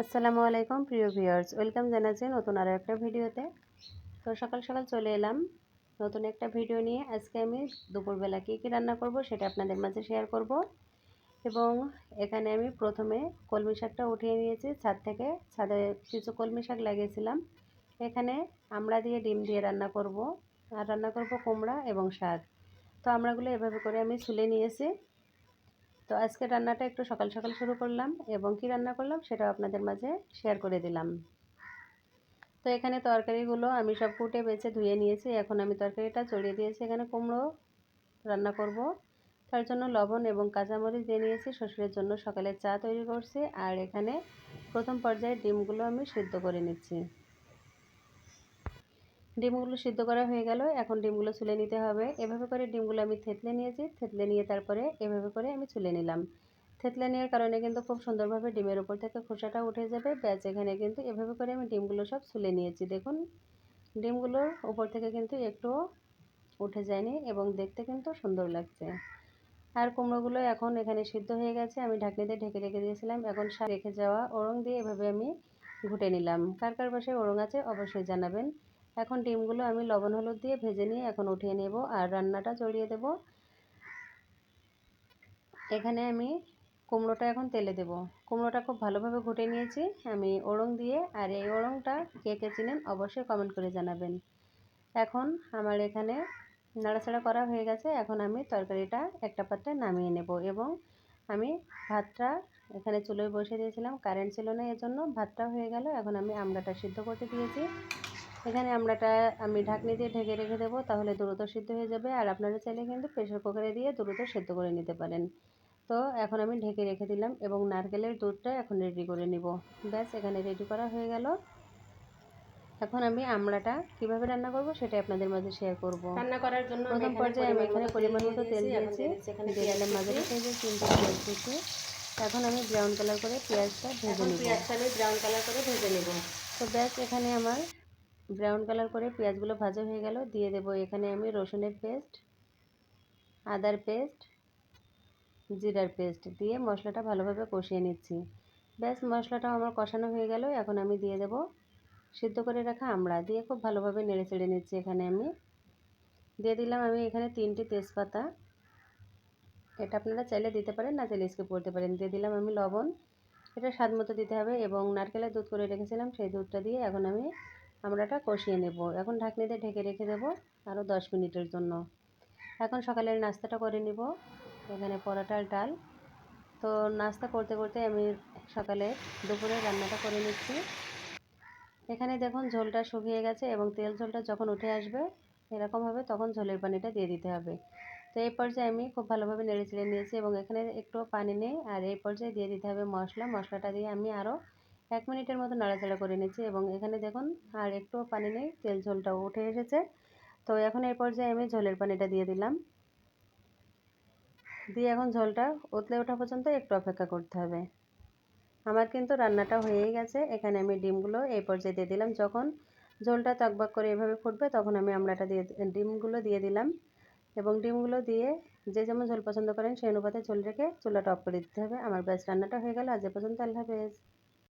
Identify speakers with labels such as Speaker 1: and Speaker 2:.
Speaker 1: আসসালামু আলাইকুম, প্রিয় ভিউয়ার্স। ওয়েলকাম জানাচ্ছি নতুন আরও একটা ভিডিওতে। তো সকাল সকাল চলে এলাম নতুন একটা ভিডিও নিয়ে। আজকে আমি দুপুরবেলা কী কী রান্না করব সেটা আপনাদের মাঝে শেয়ার করব। এবং এখানে আমি প্রথমে কলমি শাকটা উঠিয়ে নিয়েছি। ছাদ থেকে ছাদে কিছু কলমি শাক লাগিয়েছিলাম। এখানে আমরা দিয়ে ডিম দিয়ে রান্না করব। আর রান্না করব কুমড়া এবং শাক। তো আমরাগুলো এভাবে করে আমি ছুলে নিয়েছি। তো আজকে রান্নাটা একটু সকাল সকাল শুরু করলাম এবং কি রান্না করলাম সেটাও আপনাদের মাঝে শেয়ার করে দিলাম। তো এখানে তরকারিগুলো আমি সব কুটে বেছে ধুয়ে নিয়েছি, এখন আমি তরকারিটা চড়িয়ে দিয়েছি, এখানে কুমড়ো রান্না করব। তার জন্য লবণ এবং কাঁচামরিচ দিয়ে নিয়েছি, শ্বশুরের জন্য সকালে চা তৈরি করছি, আর এখানে প্রথম পর্যায়ে ডিমগুলো আমি সিদ্ধ করে নিচ্ছি। ডিমগুলো সিদ্ধ করা হয়ে গেল, এখন ডিমগুলো ছুলে নিতে হবে। এভাবে করে ডিমগুলো আমি থেতলে নিয়েছি, থেতলে নিয়ে তারপরে এভাবে করে আমি ছুলে নিলাম। থেতলে নেওয়ার কারণে কিন্তু খুব সুন্দরভাবে ডিমের উপর থেকে খোসাটা উঠে যাবে। ব্যাস, এখানে কিন্তু এভাবে করে আমি ডিমগুলো সব ছুলে নিয়েছি। দেখুন ডিমগুলোর উপর থেকে কিন্তু একটু উঠে যায়নি এবং দেখতে কিন্তু সুন্দর লাগছে। আর কুমড়োগুলো এখন এখানে সিদ্ধ হয়ে গেছে, আমি ঢাকনিতে ঢেকে রেখে দিয়েছিলাম। এখন রেখে যাওয়া ওরং দিয়ে এভাবে আমি ঘুটে নিলাম। কার কার বাসায় ওরং আছে অবশ্যই জানাবেন। এখন ডিমগুলো আমি লবণ হলুদ দিয়ে ভেজে নিয়ে এখন উঠিয়ে নেব আর রান্নাটা জড়িয়ে দেব। এখানে আমি কুমড়োটা এখন তেলে দেব। কুমড়োটা খুব ভালোভাবে ঘুটে নিয়েছি। আমি ওড়ং দিয়ে আর এই ওড়ংটা কে কে চিনেন অবশ্যই কমেন্ট করে জানাবেন। এখন আমার এখানে নাড়াচাড়া করা হয়ে গেছে। এখন আমি তরকারিটা একটা পাত্রে নামিয়ে নেব এবং আমি ভাতটা এখানে চুলোয় বসে দিয়েছিলাম। কারেন্ট ছিল না, এজন্য ভাতটা হয়ে গেল। এখন আমি আমড়াটা সিদ্ধ করতে দিয়েছি। এখানে আমরাটা আমি ঢাকনি দিয়ে ঢেকে রেখে দেবো তাহলে দ্রুত সিদ্ধ হয়ে যাবে। আর আপনারা চাইলে কিন্তু প্রেশার কুকারে দিয়ে দ্রুত সেদ্ধ করে নিতে পারেন। তো এখন আমি ঢেকে রেখে দিলাম এবং নারকেলের দুধটা এখন রেডি করে নিব। ব্যাস এখানে রেডি করা হয়ে গেল। এখন আমি আমড়াটা কীভাবে রান্না করব সেটা আপনাদের মাঝে শেয়ার করব।
Speaker 2: রান্না করার জন্য
Speaker 1: প্রথম পর্যায়ে আমি এখানে পরিমাণ মতো তেল দিয়েছি। দিয়ে দিলাম মাঝারি সাইজের তিনটে পেঁয়াজ দিয়েছি এখন আমি ব্রাউন কালার করে পেঁয়াজটা ভেজে নেব।
Speaker 2: পেঁয়াজটা আমি ব্রাউন কালার করে ভেজে নেব।
Speaker 1: তো ব্যাস এখানে আমার ব্রাউন কালার করে পেঁয়াজগুলো ভাজা হয়ে গেল। দিয়ে দেব এখানে আমি রসুনের পেস্ট, আদার পেস্ট, জিরার পেস্ট দিয়ে মশলাটা ভালোভাবে কষিয়ে নিচ্ছি। ব্যাস, মশলাটাও আমার কষানো হয়ে গেল। এখন আমি দিয়ে দেব সিদ্ধ করে রাখা আমড়া। দিয়ে খুব ভালোভাবে নেড়ে চেড়ে নিচ্ছি এখানে আমি। দিয়ে দিলাম আমি এখানে তিনটি তেজপাতা। এটা আপনারা চাইলে দিতে পারেন, না চাইলে স্কিপ করতে পারেন। দিয়ে দিলাম আমি লবণ। এটা স্বাদ মতো দিতে হবে এবং নারকেলের দুধ করে রেখেছিলাম, সেই দুধটা দিয়ে এখন আমি আমরাটা কষিয়ে নেব। এখন ঢাকনিতে ঢেকে রেখে দেব আরও দশ মিনিটের জন্য। এখন সকালের নাস্তাটা করে নিব। এখানে পরাটার ডাল। তো নাস্তা করতে করতে আমি সকালে দুপুরে রান্নাটা করে নিচ্ছি। এখানে দেখুন ঝোলটা শুকিয়ে গেছে এবং তেল ঝোলটা যখন উঠে আসবে, এরকম হবে তখন ঝোলের পানিটা দিয়ে দিতে হবে। তো এই পর্যায়ে আমি খুব ভালোভাবে নেড়ে চেড়ে নিয়েছি এবং এখানে একটু পানি নেই। আর এই পর্যায়ে দিয়ে দিতে হবে মশলা। মশলাটা দিয়ে আমি আরও এক মিনিটের মতো নাড়াচাড়া করে নিচ্ছি এবং এখানে দেখুন, আর একটু পানি নেই তেল ঝোলটাও উঠে এসেছে। তো এখন এই পর্যায়ে আমি ঝোলের পানিটা দিয়ে দিলাম। দিয়ে এখন ঝোলটা উতলে ওঠা পর্যন্ত একটু অপেক্ষা করতে হবে। আমার কিন্তু রান্নাটা হয়েই গেছে। এখানে আমি ডিমগুলো এই পর্যায়ে দিয়ে দিলাম। যখন ঝোলটা তকবাক করে এভাবে ফুটবে তখন আমি আমড়াটা দিয়ে ডিমগুলো দিয়ে দিলাম। এবং ডিমগুলো দিয়ে যে যেমন ঝোল পছন্দ করেন সেই অনুপাতে ঝোল রেখে চুলাটা অফ করে দিতে হবে। আমার ব্যাস, রান্নাটা হয়ে গেল। আজ পর্যন্ত আল্লাহ হাফেজ।